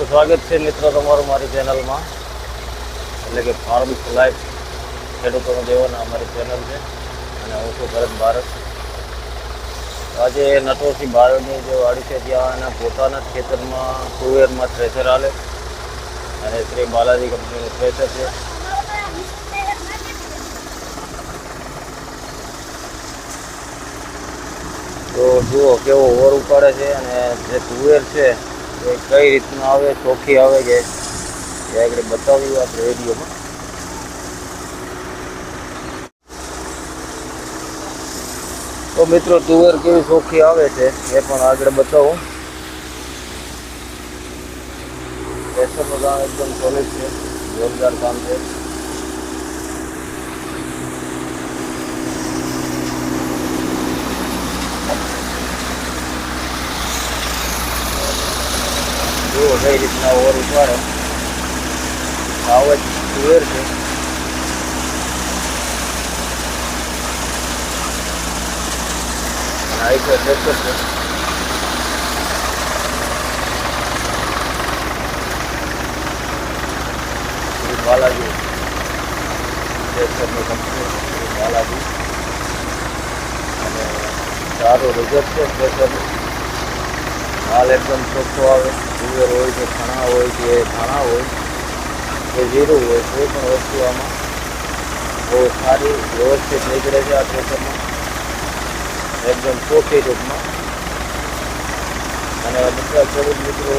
તો સ્વાગત છે મિત્રો તમારું મારી ચેનલમાં. એટલે કે ફાર્મ લાઈફ ખેડૂતોનો દેવાના અમારી ચેનલ છે. અને હું છું ભરત ભારત આજે નટોરસિંહ બાળની જે વાડી છે ત્યાં એના પોતાના ખેતરમાં કુવેરમાં થ્રેસર હાલે અને શ્રી બાલાજી કંપનીનું થ્રેસર છે. તો જુઓ કેવો ઓર ઉપાડે છે અને જે તુવેર છે એ કઈ રીતના આવે ચોખ્ખી આવે કે એ આગળ બતાવ્યું આપણે રેડિયોમાં તો મિત્રો તુવેર કેવી ચોખ્ખી આવે છે એ પણ આગળ બતાવું પ્રેશરનું કામ એકદમ સોલિડ છે જોરદાર કામ છે જુઓ, કઈ રીતના ઓર ઉપાડે. આવ જ તુવેર છે આઈ છે. ટ્રેક્ટર છે બાલાજી ટ્રેક્ટરની કંપની બાલાજી. અને સારું રિઝલ્ટ છે ટ્રેક્ટરનું માલ એકદમ ચોખ્ખો આવે. તુવેર હોય કે ખાણા હોય કે ધાણા હોય કે જીરું હોય, કોઈ પણ વસ્તુ આમાં બહુ સારી વ્યવસ્થિત નીકળે છે આ ખેતરમાં. એકદમ ચોખ્ખી રૂપમાં અને બધા ખેડૂત મિત્રો,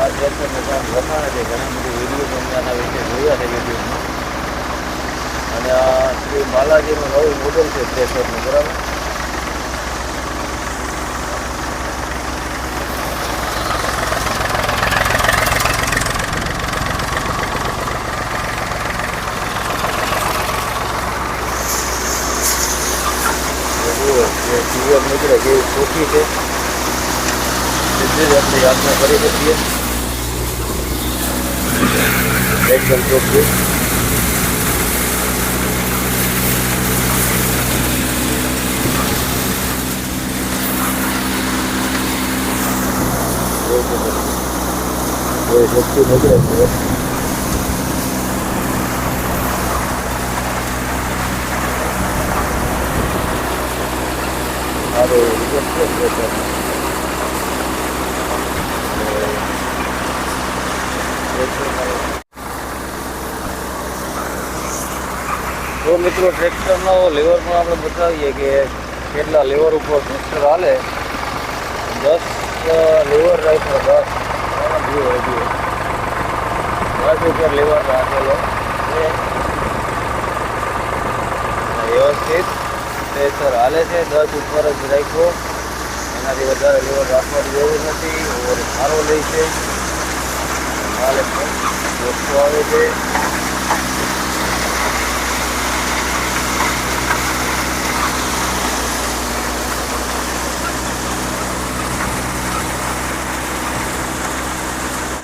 આ ખેતરનું કામ વખાણે છે. ઘણા બધી વીડિયો પણ આના વિશે જોયા છે યુટ્યુબમાં. અને આ શ્રી બાલાજીનું નવું મોડલ છે થ્રેસરનું બરાબર? अपने की लगी, वो ठीक है। अपने याद में बड़े होती है। ब्रेक कंट्रोल पे। वो इलेक्ट्रिक नहीं रहती है। છે ખેતરનું. તો મિત્રો ટ્રેક્ટરનો લેવર પણ આપણે બતાવીએ કે કેટલા લેવર ઉપર ટ્રેક્ટર હાલે દસ લેવર રાખ્યો દસ જુઓ જુઓ દસ ઉપર લેવર રાખેલો છે વ્યવસ્થિત પ્રેશર હાલે છે દસ ઉપર જ રાખ્યો. એનાથી વધારે લેવલ રાખવાની જરૂર નથી ઓર સારો લે છે. હાલે ચોખ્ખો આવે છે.